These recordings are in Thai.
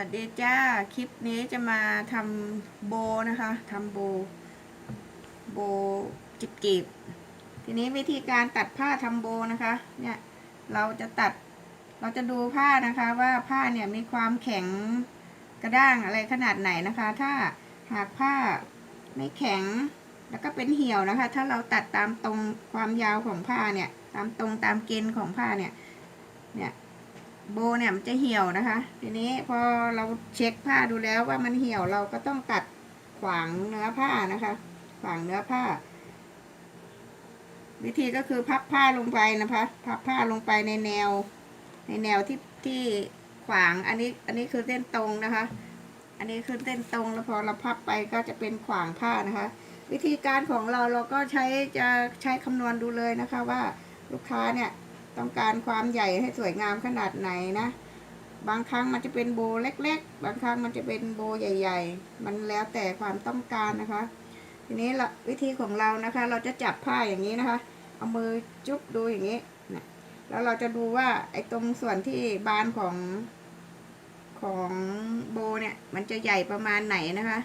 วัสดีจ้า คลิปนี้จะมาทำโบนะคะทำโบ โบจิบกีบทีนี้วิธีการตัดผ้าทำโบนะคะ เนี่ย เราจะตัด เราจะดูผ้านะคะ ว่าผ้าเนี่ยมีความแข็งกระด้างอะไรขนาดไหนนะคะ ถ้าหากผ้าไม่แข็งแล้วก็เป็นเหี่ยวนะคะ ถ้าเราตัดตามตรงความยาวของผ้าเนี่ย ตามตรงตามเกณฑ์ของผ้าเนี่ย เนี่ย โบเนี่ยมันจะเหี่ยวนะคะ ทีนี้พอเราเช็คผ้าดูแล้วว่ามันเหี่ยวเราก็ต้องตัดขวางเนื้อผ้านะคะ ขวางเนื้อผ้า วิธีก็คือพับผ้าลงไปนะคะพับผ้าลงไปในแนว ในแนวที่ที่ขวางอันนี้อันนี้คือเส้นตรงนะคะ อันนี้คือเส้นตรงแล้วพอเราพับไปก็จะเป็นขวางผ้านะคะ วิธีการของเราเราก็ใช้จะใช้คำนวณดูเลยนะคะว่าลูกค้าเนี่ย ต้องการความใหญ่ให้สวยงามขนาดไหนนะ บางครั้งมันจะเป็นโบเล็ก ๆ บางครั้งมันจะเป็นโบใหญ่ ๆ มันแล้วแต่ความต้องการนะคะ ทีนี้ละวิธีของเรานะคะ เราจะจับผ้าอย่างนี้นะคะ เอามือจุ๊บดูอย่างนี้นะแล้วเราจะดูว่าไอ้ตรงส่วนที่บานของของโบเนี่ย มันจะใหญ่ประมาณไหนนะคะ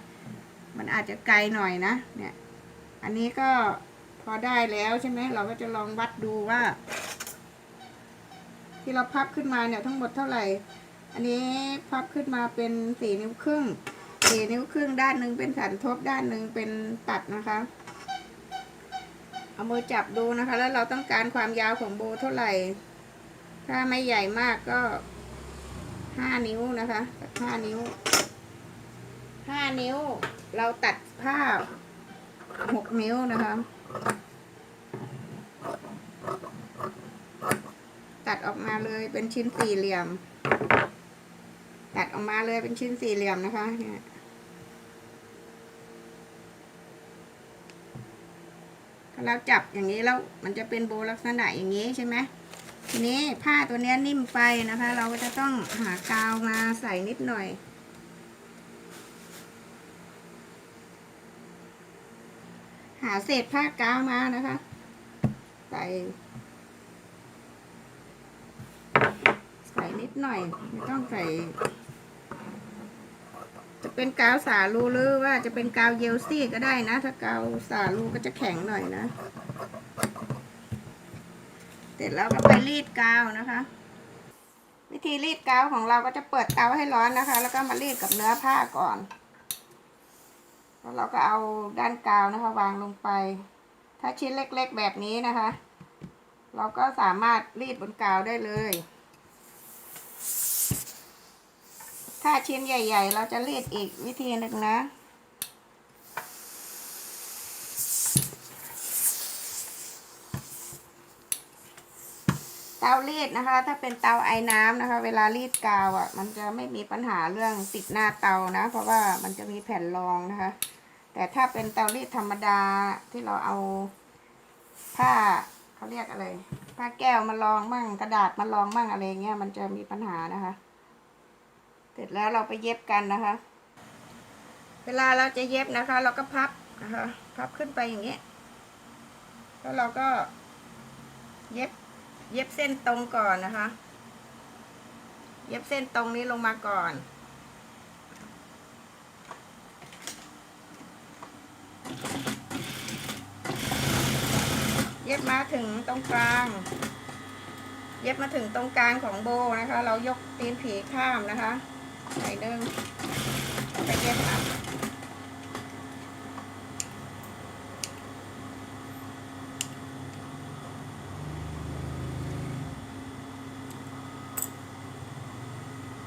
มันอาจจะไกลหน่อยนะ เนี่ย อันนี้ก็พอได้แล้วใช่ไหม เราก็จะลองวัดดูว่า ที่เราพับขึ้นมาเนี่ยทั้งหมดเท่าไหร่ อันนี้พับขึ้นมาเป็นสี่นิ้วครึ่งสี่นิ้วครึ่งด้านหนึ่งเป็นสันทบด้านหนึ่งเป็นตัดนะคะ เอามือจับดูนะคะ แล้วเราต้องการความยาวของโบเท่าไหร่ ถ้าไม่ใหญ่มากก็ห้านิ้วนะคะห้านิ้วห้านิ้ว เราตัดผ้าหกนิ้วนะคะ ตัดออกมาเลยเป็นชิ้นสี่เหลี่ยม ตัดออกมาเลยเป็นชิ้นสี่เหลี่ยมนะคะเนี่ยแล้วจับอย่างนี้แล้วมันจะเป็นโบลักษณะอย่างนี้ใช่ไหมทีนี้ผ้าตัวนี้นิ่มไปนะคะ เราก็จะต้องหากาวมาใส่นิดหน่อย หาเศษผ้ากาวมานะคะ ใส่ ใส่ นิดหน่อย ไม่ต้องใส่ จะเป็นกาวสาลูหรือว่าจะเป็นกาวเยลซี่ก็ได้นะ ถ้ากาวสาลูก็จะแข็งหน่อยนะ เสร็จแล้วก็ไปรีดกาวนะคะ วิธีรีดกาวของเราก็จะเปิดเตาให้ร้อนนะคะ แล้วก็มารีดกับเนื้อผ้าก่อนแล้วเราก็เอาด้านกาวนะคะ วางลงไป ถ้าชิ้นเล็กๆแบบนี้นะคะ เราก็สามารถรีดบนกาวได้เลย ถ้าชิ้นใหญ่ ๆ เราจะรีดอีกวิธีหนึ่งนะ เตารีดนะคะ ถ้าเป็นเตาไอ้น้ำนะคะ เวลารีดกาวอะ มันจะไม่มีปัญหาเรื่องติดหน้าเตานะ เพราะว่ามันจะมีแผ่นรองนะคะ แต่ถ้าเป็นเตารีดธรรมดาที่เราเอาผ้าเขาเรียกอะไรผ้าแก้วมาลองมั่งกระดาษมาลองมั่งอะไรเงี้ยมันจะมีปัญหานะคะ เสร็จแล้วเราไปเย็บกันนะคะ เวลาเราจะเย็บนะคะ เราก็พับนะคะพับขึ้นไปอย่างนี้ แล้วเราก็เย็บเย็บเส้นตรงก่อนนะคะ เย็บเส้นตรงนี้ลงมาก่อน เย็บมาถึงตรงกลาง เย็บมาถึงตรงกลางของโบนะคะ เรายกตีนผีข้ามนะคะ หน่อยนึงไปเย็บอะ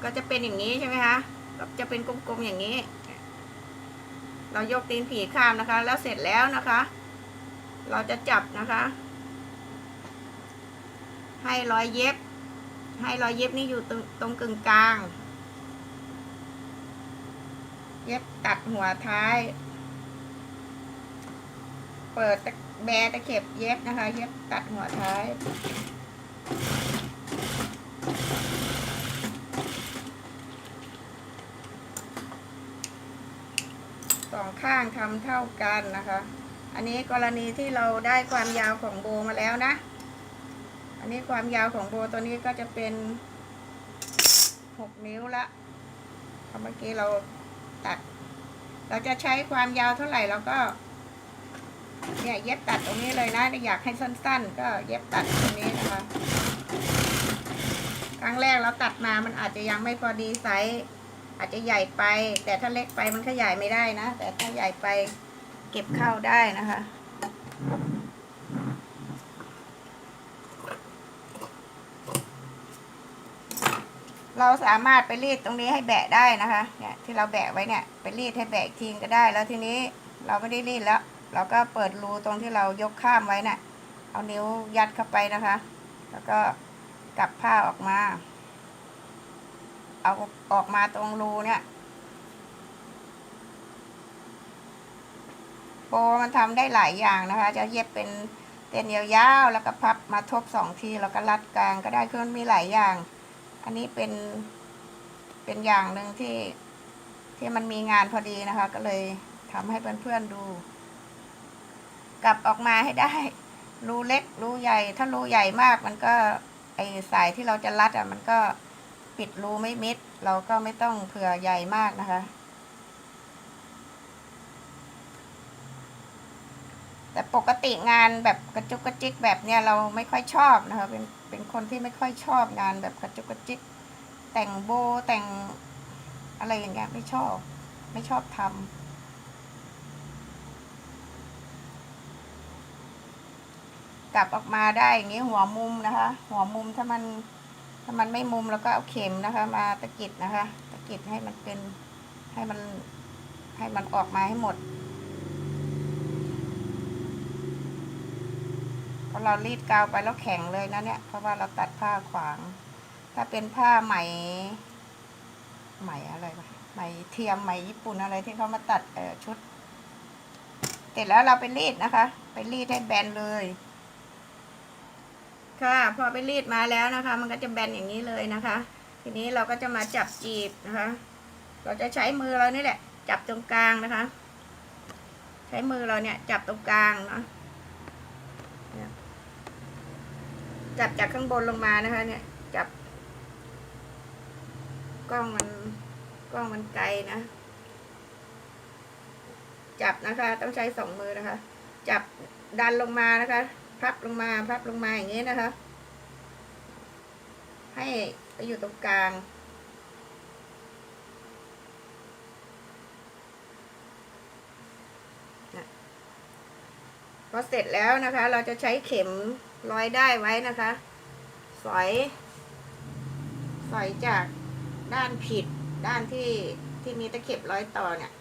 ก็จะเป็นอย่างนี้ใช่ไหมคะก็จะเป็นกลมๆอย่างนี้ เรายกตีนผีข้ามนะคะ แล้วเสร็จแล้วนะคะ เราจะจับนะคะ ให้รอยเย็บ ให้รอยเย็บนี่อยู่ตรงตรงกึ่งกลาง เย็บตัดหัวท้าย เปิดแบตะเข็บเย็บนะคะ เย็บตัดหัวท้ายสองข้างทำเท่ากันนะคะ อันนี้กรณีที่เราได้ความยาวของโบมาแล้วนะ อันนี้ความยาวของโบตัวนี้ก็จะเป็นหกนิ้วละเมื่อกี้เรา ตัด เราจะใช้ความยาวเท่าไหร่เราก็เนี่ยเย็บตัดตรงนี้เลยนะอยากให้สั้น ๆ ก็เย็บตัดตรงนี้นะคะครั้งแรกเราตัดมามันอาจจะยังไม่พอดีไซส์อาจจะใหญ่ไป แต่ถ้าเล็กไปมันขยายไม่ได้นะ แต่ถ้าใหญ่ไปเก็บเข้าได้นะคะเราสามารถไปรีดตรงนี้ให้แบะได้นะคะ เนี่ย ที่เราแบะไว้เนี่ยไปรีดให้แบะอีกทีก็ได้ แล้วทีนี้เราไม่ได้รีดแล้ว เราก็เปิดรูตรงที่เรายกข้ามไว้น่ะเอานิ้วยัดเข้าไปนะคะ แล้วก็กลับผ้าออกมา เอาออกมาตรงรูเนี่ยโปมันทำได้หลายอย่างนะคะ จะเย็บเป็นเต้นยาวๆแล้วก็พับมาทบสองทีแล้วก็รัดกลางก็ได้คือมันมีหลายอย่าง อันนี้เป็นเป็นอย่างหนึ่งที่ ที่มันมีงานพอดีนะคะ ก็เลยทำให้เพื่อนๆดู กลับออกมาให้ได้รูเล็กรูใหญ่ ถ้ารูใหญ่มากมันก็ไอสายที่เราจะรัดอะ มันก็ปิดรูไม่มิด เราก็ไม่ต้องเผื่อใหญ่มากนะคะ แต่ปกติงานแบบกระจุกกระจิกแบบเนี้ยเราไม่ค่อยชอบนะคะ เป็นเป็นคนที่ไม่ค่อยชอบงานแบบกระจุกกระจิก แต่งโบแต่ง อะไรอย่างเงี้ยไม่ชอบ ไม่ชอบทำกลับออกมาได้อย่างนี้หัวมุมนะคะ หัวมุมถ้ามัน ถ้ามันไม่มุมแล้วก็เอาเข็มนะคะ มาตะกิดนะคะ ตะกิดให้มันเป็นให้มันให้มันออกมาให้หมดพอเรารีดกาวไปแล้วแข็งเลยนะเนี่ย เพราะว่าเราตัดผ้าขวาง ถ้าเป็นผ้าไหม ไหมอะไรวะไหมเทียมไหมญี่ปุ่นอะไรที่เขามาตัดเออชุด เสร็จแล้วเราไปรีดนะคะ ไปรีดให้แบนเลย ค่ะ พอไปรีดมาแล้วนะคะ มันก็จะแบนอย่างนี้เลยนะคะ ทีนี้เราก็จะมาจับจีบนะคะ เราจะใช้มือเรานี่แหละ จับตรงกลางนะคะ ใช้มือเราเนี่ยจับตรงกลางเนาะจับจากข้างบนลงมานะคะ เนี่ย กล้องมันกล้องมันไกลนะ จับนะคะ ต้องใช้สองมือนะคะ จับดันลงมานะคะ พับลงมา พับลงมาอย่างนี้นะคะ ให้ไปอยู่ตรงกลางพอเสร็จแล้วนะคะ เราจะใช้เข็มร้อยได้ไว้นะคะ สอย สอยจาก ด้านผิด ด้านที่ที่มีตะเข็บร้อยต่อเนี่ย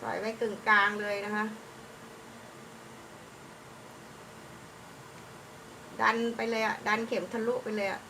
สอยไว้กึ่งกลางเลยนะคะ ดันไปเลยอะดันเข็มทะลุไปเลยอะ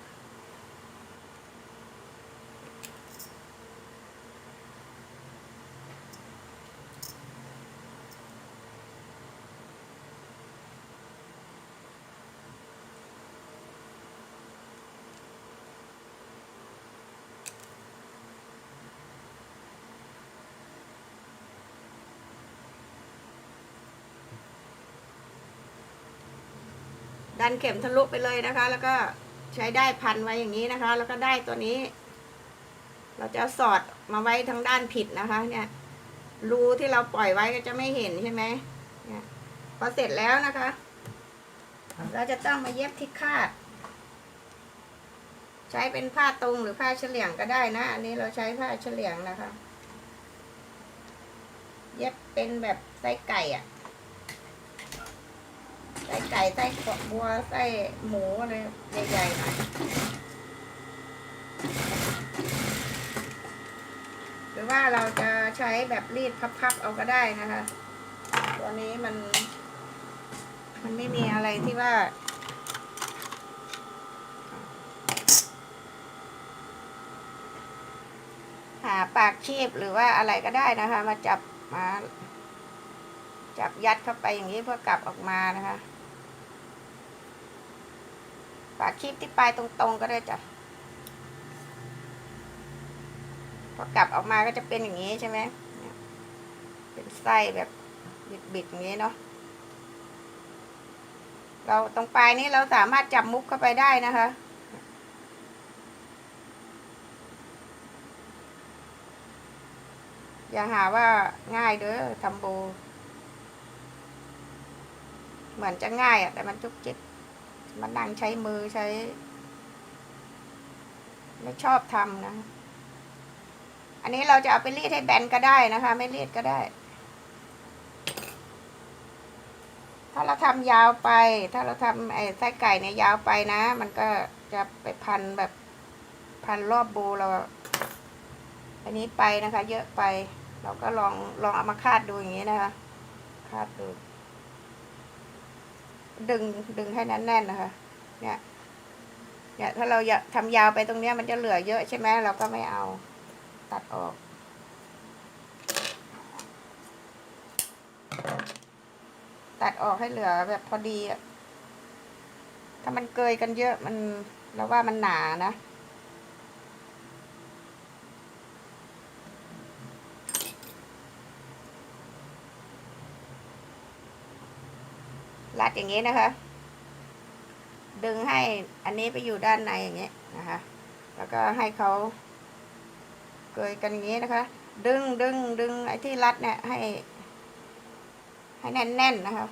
ดันเข็มทะลุไปเลยนะคะ แล้วก็ใช้ได้พันไว้อย่างนี้นะคะ แล้วก็ได้ตัวนี้ เราจะสอดมาไว้ทางด้านผิดนะคะ เนี่ยรูที่เราปล่อยไว้ก็จะไม่เห็นใช่ไหมเนี่ยพอเสร็จแล้วนะคะ เราจะต้องมาเย็บที่คาด ใช้เป็นผ้าตรงหรือผ้าเฉลียงก็ได้นะ อันนี้เราใช้ผ้าเฉลียงนะคะ เย็บเป็นแบบไส้ไก่อะ ไส้ไก่ไส้กบบัวไส้หมูอะไรใหญ่ๆหน่อยหรือว่าเราจะใช้แบบรีดพับๆเอาก็ได้นะคะ ตัวนี้มัน มันไม่มีอะไรที่ว่าหาปากชีพหรือว่าอะไรก็ได้นะคะ มาจับมาจับยัดเข้าไปอย่างนี้เพื่อกลับออกมานะคะ ปากคีบที่ปลายตรงๆก็ได้จ้ะพอกลับออกมาก็จะเป็นอย่างนี้ใช่ไหมเป็นไส้แบบบิดๆอย่างนี้เนาะเราตรงปลายนี้เราสามารถจับมุกเข้าไปได้นะคะ อย่าหาว่าง่ายเด้อทำโบ เหมือนจะง่ายอะแต่มันจุกจิก มันนั่งใช้มือใช้ ไม่ชอบทำนะ อันนี้เราจะเอาไปรีดให้แบนก็ได้นะคะ ไม่รีดก็ได้ ถ้าเราทำยาวไป ถ้าเราทำไอ้ไส้ไก่เนี่ยยาวไปนะ มันก็จะไปพันแบบพันรอบโบเรา อันนี้ไปนะคะ เยอะไป เราก็ลองลองเอามาคาดดูอย่างนี้นะคะ คาดดู ดึงดึงให้แน่นๆนะคะ เนี่ยเนี่ยถ้าเราอยากทำยาวไปตรงเนี้ยมันจะเหลือเยอะใช่ไหมเราก็ไม่เอาตัดออก ตัดออกให้เหลือแบบพอดีอะถ้ามันเกยกันเยอะมันเราว่ามันหนานะ รัดอย่างนี้นะคะ ดึงให้อันนี้ไปอยู่ด้านในอย่างเงี้ยนะคะ แล้วก็ให้เขาเกยกันอย่างนี้นะคะ ดึงดึงดึงไอ้ที่รัดเนี่ยให้ ให้แน่นๆนะคะ